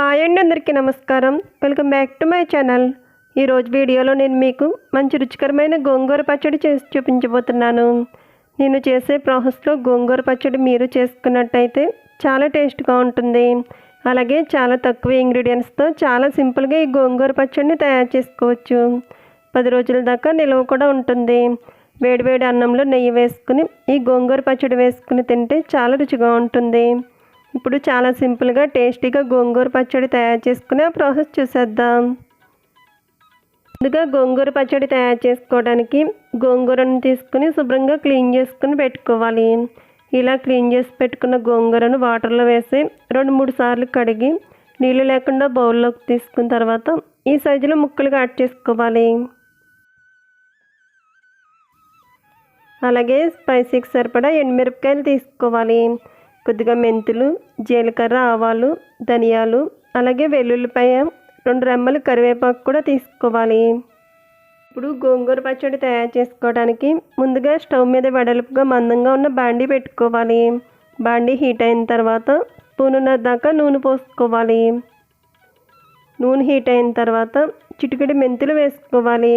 Hi అండి అందరికీ నమస్కారం. Welcome back to my channel. ఈరోజు వీడియోలో నేను మీకు మంచి రుచికరమైన గోంగూర పచ్చడి చేసి చూపించబోతున్నాను. నేను చేసే ప్రాసెస్లో గోంగూర పచ్చడి మీరు చేసుకున్నట్టయితే చాలా టేస్ట్గా ఉంటుంది. అలాగే చాలా తక్కువ ఇంగ్రీడియంట్స్తో చాలా సింపుల్గా ఈ గోంగూర పచ్చడిని తయారు చేసుకోవచ్చు. పది రోజుల దాకా నిల్వ కూడా ఉంటుంది. వేడివేడి అన్నంలో నెయ్యి వేసుకుని ఈ గోంగూర పచ్చడి వేసుకుని తింటే చాలా రుచిగా ఉంటుంది. ఇప్పుడు చాలా సింపుల్గా టేస్టీగా గోంగూర పచ్చడి తయారు చేసుకునే ప్రాసెస్ చూసేద్దాం. ముందుగా గోంగూర పచ్చడి తయారు చేసుకోవడానికి గోంగూరను తీసుకుని శుభ్రంగా క్లీన్ చేసుకుని పెట్టుకోవాలి. ఇలా క్లీన్ చేసి పెట్టుకున్న గోంగూరను వాటర్లో వేసి రెండు మూడు సార్లు కడిగి నీళ్ళు లేకుండా బౌల్లోకి తీసుకున్న తర్వాత ఈ సైజులో ముక్కలుగా కట్ చేసుకోవాలి. అలాగే స్పైసీకి సరిపడా ఎండుమిరపకాయలు తీసుకోవాలి. కొద్దిగా మెంతులు జీలకర్ర ఆవాలు ధనియాలు అలాగే వెల్లుల్లిపాయ రెండు రెమ్మలు కరివేపాకు కూడా తీసుకోవాలి. ఇప్పుడు గోంగూర పచ్చడి తయారు చేసుకోవడానికి ముందుగా స్టవ్ మీద వెడల్పుగా మందంగా ఉన్న బాండీ పెట్టుకోవాలి. బాండీ హీట్ అయిన తర్వాత స్పూనున్నర దాకా నూనె పోసుకోవాలి. నూనె హీట్ అయిన తర్వాత చిటికెడు మెంతులు వేసుకోవాలి.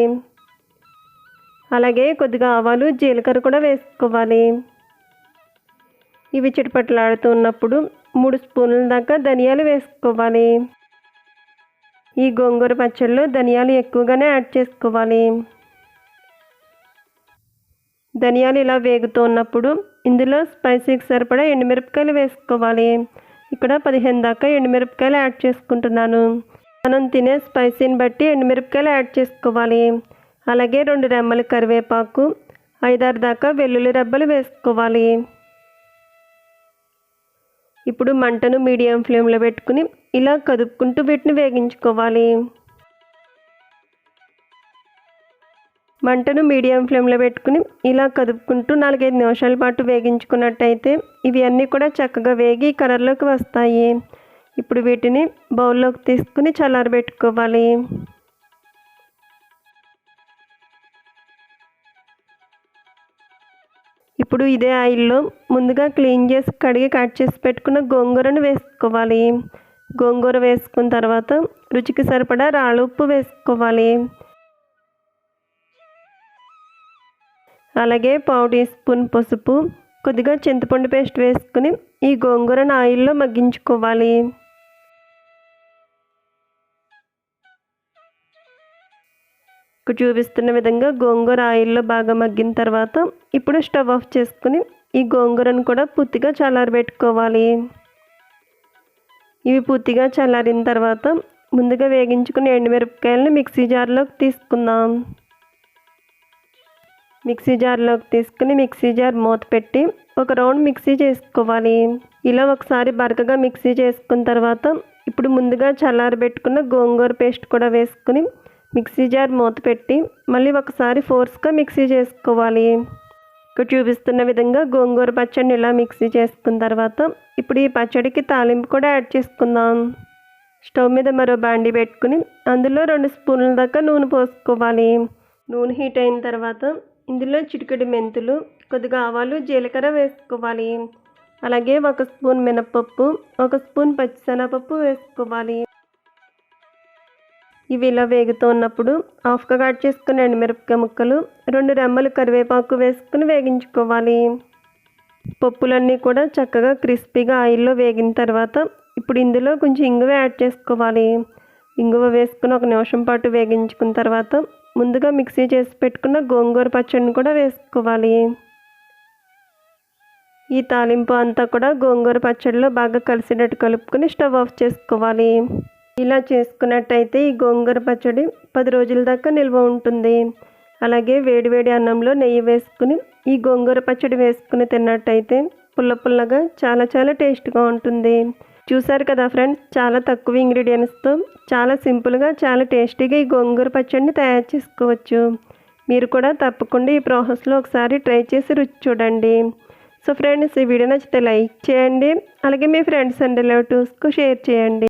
అలాగే కొద్దిగా ఆవాలు జీలకర్ర కూడా వేసుకోవాలి. ఇవి చిటపట్లాడుతూ ఉన్నప్పుడు మూడు స్పూన్ల దాకా ధనియాలు వేసుకోవాలి. ఈ గోంగూర పచ్చళ్ళలో ధనియాలు ఎక్కువగానే యాడ్ చేసుకోవాలి. ధనియాలు ఇలా వేగుతూ ఉన్నప్పుడు ఇందులో స్పైసీకి సరిపడా ఎండుమిరపకాయలు వేసుకోవాలి. ఇక్కడ పదిహేను దాకా ఎండుమిరపకాయలు యాడ్ చేసుకుంటున్నాను. మనం తినే స్పైసీని బట్టి ఎండుమిరపకాయలు యాడ్ చేసుకోవాలి. అలాగే రెండు రెమ్మల కరివేపాకు ఐదారు దాకా వెల్లుల్లి రెబ్బలు వేసుకోవాలి. ఇప్పుడు మంటను మీడియం ఫ్లేమ్లో పెట్టుకుని ఇలా కదుపుకుంటూ వీటిని వేగించుకోవాలి. మంటను మీడియం ఫ్లేమ్లో పెట్టుకుని ఇలా కదుపుకుంటూ నాలుగైదు నిమిషాల పాటు వేగించుకున్నట్టయితే ఇవి అన్నీ కూడా చక్కగా వేగి కలర్లోకి వస్తాయి. ఇప్పుడు వీటిని బౌల్లోకి తీసుకుని చల్లారబెట్టుకోవాలి. ఇప్పుడు ఇదే ఆయిల్లో ముందుగా క్లీన్ చేసి కడిగి కట్ చేసి పెట్టుకున్న గోంగూరను వేసుకోవాలి. గోంగూర వేసుకున్న తర్వాత రుచికి సరిపడా రాళ్ళు ఉప్పు వేసుకోవాలి. అలాగే పావు టీ స్పూన్ పసుపు కొద్దిగా చింతపండు పేస్ట్ వేసుకుని ఈ గోంగూరను ఆయిల్లో మగ్గించుకోవాలి. చూపిస్తున్న విధంగా గోంగూర ఆయిల్లో బాగా మగ్గిన తర్వాత ఇప్పుడు స్టవ్ ఆఫ్ చేసుకుని ఈ గోంగూరను కూడా పూర్తిగా చల్లారబెట్టుకోవాలి. ఇవి పూర్తిగా చల్లారిన తర్వాత ముందుగా వేగించుకుని ఎండుమిరపకాయలను మిక్సీ జార్లోకి తీసుకుందాం. మిక్సీ జార్లోకి తీసుకుని మిక్సీ జార్ మూత పెట్టి ఒక రౌండ్ మిక్సీ చేసుకోవాలి. ఇలా ఒకసారి బరకగా మిక్సీ చేసుకున్న తర్వాత ఇప్పుడు ముందుగా చల్లారబెట్టుకున్న గోంగూర పేస్ట్ కూడా వేసుకుని మిక్సీ జార్ మూత పెట్టి మళ్ళీ ఒకసారి ఫోర్స్గా మిక్సీ చేసుకోవాలి. ఇక్కడ చూపిస్తున్న విధంగా గోంగూర పచ్చడిని ఇలా మిక్సీ చేసుకున్న తర్వాత ఇప్పుడు ఈ పచ్చడికి తాలింపు కూడా యాడ్ చేసుకుందాం. స్టవ్ మీద మరో బాండి పెట్టుకుని అందులో రెండు స్పూన్ల దాకా నూనె పోసుకోవాలి. నూనె హీట్ అయిన తర్వాత ఇందులో చిటికెడు మెంతులు కొద్దిగా ఆవాలు జీలకర్ర వేసుకోవాలి. అలాగే ఒక స్పూన్ మినపప్పు ఒక స్పూన్ పచ్చిశనగపప్పు వేసుకోవాలి. ఇవి ఇలా వేగుతూ ఉన్నప్పుడు హాఫ్గా కట్ చేసుకుని ఎండుమిరపకాయ ముక్కలు రెండు రెమ్మలు కరివేపాకు వేసుకుని వేగించుకోవాలి. పప్పులన్నీ కూడా చక్కగా క్రిస్పీగా ఆయిల్లో వేగిన తర్వాత ఇప్పుడు ఇందులో కొంచెం ఇంగువ యాడ్ చేసుకోవాలి. ఇంగువ వేసుకుని ఒక నిమిషం పాటు వేగించుకున్న తర్వాత ముందుగా మిక్సీ చేసి పెట్టుకున్న గోంగూర పచ్చడిని కూడా వేసుకోవాలి. ఈ తాలింపు అంతా కూడా గోంగూర పచ్చడిలో బాగా కలిసినట్టు కలుపుకొని స్టవ్ ఆఫ్ చేసుకోవాలి. ఇలా చేసుకున్నట్టయితే ఈ గోంగూర పచ్చడి పది రోజుల దాకా నిల్వ ఉంటుంది. అలాగే వేడివేడి అన్నంలో నెయ్యి వేసుకుని ఈ గోంగూర పచ్చడి వేసుకుని తిన్నట్టయితే పుల్ల పుల్లగా చాలా చాలా టేస్ట్గా ఉంటుంది. చూసారు కదా ఫ్రెండ్స్ చాలా తక్కువ ఇంగ్రీడియంట్స్తో చాలా సింపుల్గా చాలా టేస్టీగా ఈ గోంగూర పచ్చడిని తయారు చేసుకోవచ్చు. మీరు కూడా తప్పకుండా ఈ ప్రాసెస్లో ఒకసారి ట్రై చేసి రుచి చూడండి. సో ఫ్రెండ్స్ ఈ వీడియో నచ్చితే లైక్ చేయండి. అలాగే మీ ఫ్రెండ్స్ అండ్ రిలేటివ్స్కు షేర్ చేయండి.